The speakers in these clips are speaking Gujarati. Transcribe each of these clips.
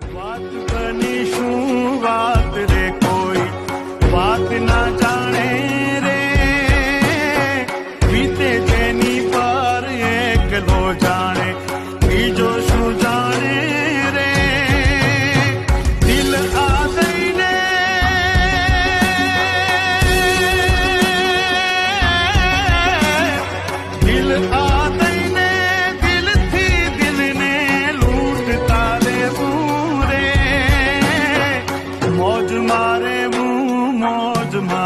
વાત બની શું વાત રે મોજ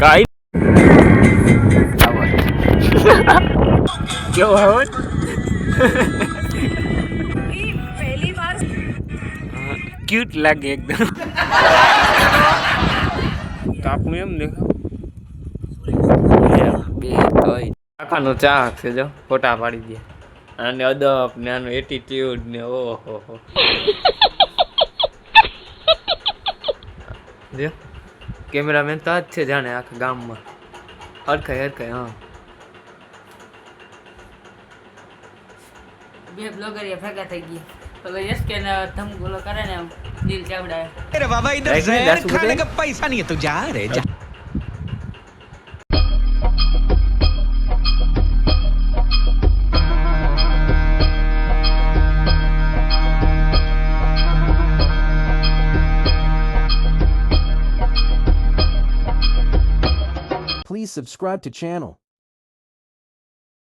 કાઈ કેવો આવે ક્યુટ લાગે એકદમ. આપણું એમ દેખાવ બે તોય આખાનો ચાહક છે જો ફોટા પાડી દે. આને અદબ ને આનો એટીટ્યુડ ને ઓહો હો જો કેમેરામેન તો જ છે જાણે આખા ગામમાં. હરખાય હરખાય હા. બે બ્લોગર એ ભેગા થઈ ગયા. પેલો યસ કે ને ધમગોલો કરે ને દિલ ચાવડાય અરે બાબા ઇધર જહર ખાને કા પૈસા નહીં તો જા રે જા. Please subscribe to channel.